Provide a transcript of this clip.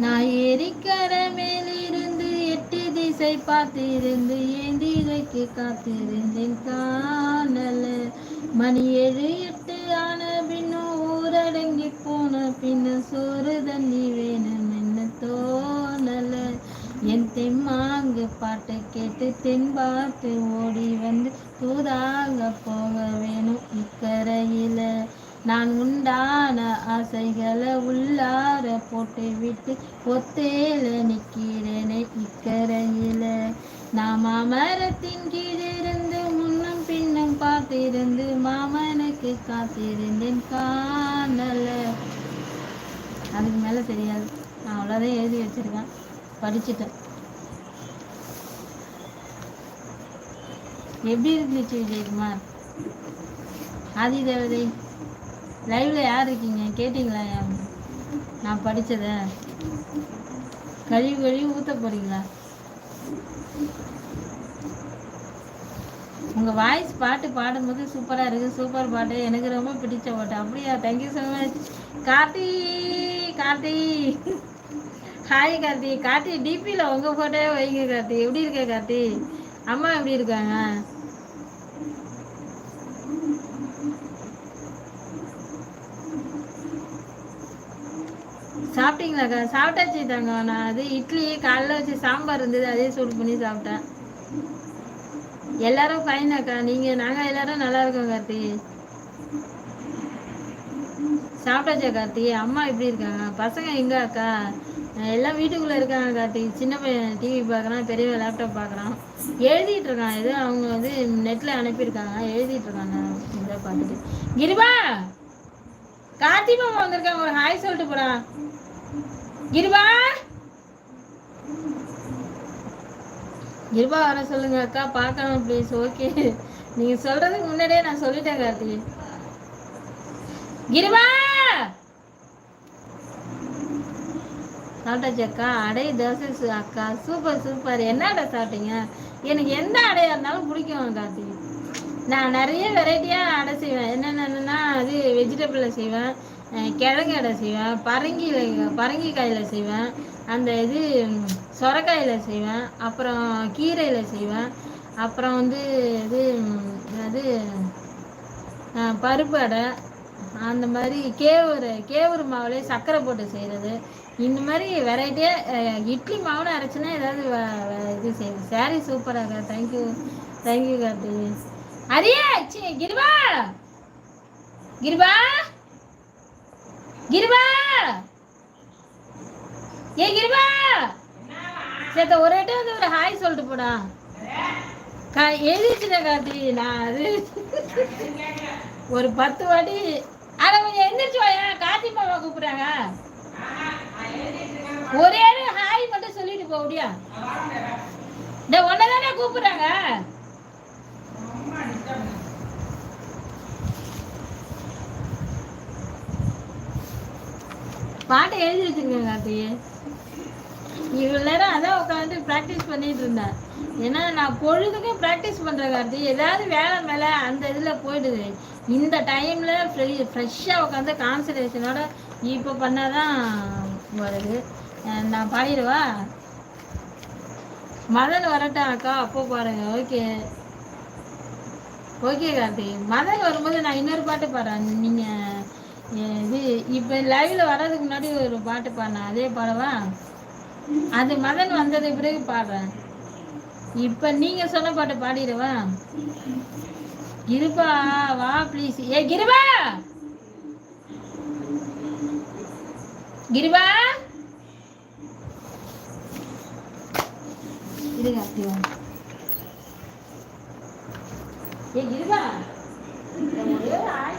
நான் ஏரிக்கரமேலிருந்து எட்டு திசை பார்த்திருந்து ஏந்திரைக்கு காத்திருந்தேன் காணல? மணி ஏழு எட்டு ஆன பின்னும் ஊரடங்கி போன பின்ன சோறு தண்ணி வேணும் என்ன தோணல? என் தெம்மாங்க பாட்டை கேட்டு தென்பாட்டு ஓடி வந்து தூதாக போக வேணும் இக்கரையில. நான் உண்டான ஆசைகளை உள்ளார போட்டு விட்டு ஒத்தேல நிற்கிறேனே இக்கரையில. நான் மாமரத்தின் கீழிருந்து முன்னும் பின்னும் பார்த்திருந்து மாமனுக்கு காத்திருந்தேன் காணல. அதுக்கு மேல தெரியாது. நான் அவ்வளோதான் எழுதி வச்சிருக்கேன். படிச்சுட்டேன். எப்படி இருந்துச்சு விஜயகுமார்? ஆதி தேவதை லைவ்ல யார் இருக்கீங்க? கேட்டிங்களா? நான் படிச்சத. கழுவி கழுவி ஊத்த போறீங்களா? உங்க வாய்ஸ் பாட்டு பாடும்போது சூப்பரா இருக்கு. சூப்பர் பாட்டு. எனக்கு ரொம்ப பிடிச்ச பாட்டு. அப்படியா? Thank you so much Karthi Karthi. Hi Karthi. Karthi டிபியில் உங்கள் ஃபோட்டோவே வைங்க கார்த்தி. எப்படி இருக்க கார்த்தி? அம்மா எப்படி இருக்காங்க? சாப்பிட்டீங்களாக்கா சாப்பிட்டாச்சு தாங்க நான் அது இட்லி காலைல வச்சு சாம்பார் இருந்தது அதே சூடு பண்ணி சாப்பிட்டேன். எல்லாரும் ஃபைனாக்கா நீங்க நாங்க எல்லாரும் நல்லா இருக்கோம் கார்த்தி. சாப்பிட்டாச்சா கார்த்தி? அம்மா எப்படி இருக்காங்க? பசங்க எங்க அக்கா? எல்லாம் வீட்டுக்குள்ள இருக்காங்க கார்த்தி. சின்ன பையன் டிவி பார்க்குறான் பெரியவன் லேப்டாப் பார்க்குறான். எழுதிட்டு இருக்கான் இது அவங்க வந்து நெட்ல அனுப்பியிருக்காங்க. எழுதிட்டு இருக்காங்க. இதை பார்த்துட்டு. கிருபா! கார்த்தி மாமா வந்திருக்காங்க. ஒரு ஹாய் சொல்லிட்டு போடா. கிருபா கிருபா வர சொல்லுங்க அக்கா பார்க்கணும் ப்ளீஸ் ஓகே நீங்க சொல்றதுக்கு முன்னாடியே நான் சொல்லிட்டேன் கார்த்திகே. கிருபா சாப்பிட்டாச்சு அக்கா. அடை தோசை அக்கா சூப்பர் சூப்பர் என்ன அடை சாப்பிட்டீங்க? எனக்கு எந்த அடையா இருந்தாலும் பிடிக்கும் கார்த்தி நான் நிறைய வெரைட்டியாக அடை செய்வேன். என்னென்னன்னா அது வெஜிடபிளில் செய்வேன். கிழங்கு அடை செய்வேன் பரங்கி பரங்கிக்காயில் செய்வேன் அந்த இது சொரக்காயில் செய்வேன் அப்புறம் கீரையில் செய்வேன் அப்புறம் வந்து இது அது பருப்பு அடை அந்த மாதிரி கேவுரு கேவுரு மாவுலேயே சர்க்கரை போட்டு செய்கிறது இந்த மாதிரி வெரைட்டியாக இட்லி மாவுன்னு அரைச்சுன்னா ஏதாவது வ- இது செய்வேன். சாரி சூப்பராக தேங்க்யூ தேங்க்யூ கார்த்தி அரியா கிருபா! கிருபா! கிருபா! ஏ கிருபா! சேத்த ஒரு வாட்டி வந்து ஒரு ஹாய் சொல்லிட்டு போடா. கா எழுதிச்சுட்டேன் கார்த்தி நான் அது. ஒரு பத்து வாட்டி. அதை கொஞ்சம் எந்திரிச்சு வாயா கார்த்தி மாமா கூப்பிடுறாங்க. ஒரே ஹாய் மட்டும் சொல்லிட்டு போடியா இந்த ஒன்னதானே கூப்பிடுறாங்க? பாட்டை எழுதி வச்சிருக்கேன் கார்த்தி இவ்வளோ நேரம் அதான் உட்காந்து ப்ராக்டிஸ் பண்ணிட்டு இருந்தேன். ஏன்னா நான் பொழுதுக்கும் ப்ராக்டிஸ் பண்ணுறேன் கார்த்தி. ஏதாவது வேலை மேலே அந்த இதில் போயிடுது. இந்த டைமில் ஃப்ரெ ஃப்ரெஷ்ஷாக உட்காந்து கான்சன்ட்ரேஷனோட இப்போ பண்ணால் தான் வருது நான் பாடிடுவா? மதன் வரட்டேன் அக்கா. அப்போ பாருங்க ஓகே. ஓகே கார்த்தி. மதன் வரும்போது நான் இன்னொரு பாட்டு பாடுறேன். நீங்கள் இது இப்போ லைவ்ல வர்றதுக்கு முன்னாடி ஒரு பாட்டு பாடினேன். அதே பாடவா அது மதன் வந்ததுக்கு பிறகு பாடுறேன். இப்போ நீங்க சொன்ன பாட்டு பாடிடுவா? கிருபா வா ப்ளீஸ் ஏ கிருபா! கிருபா! இருங்க கார்த்தி ஏ கிருபா! ஒரே ஆய்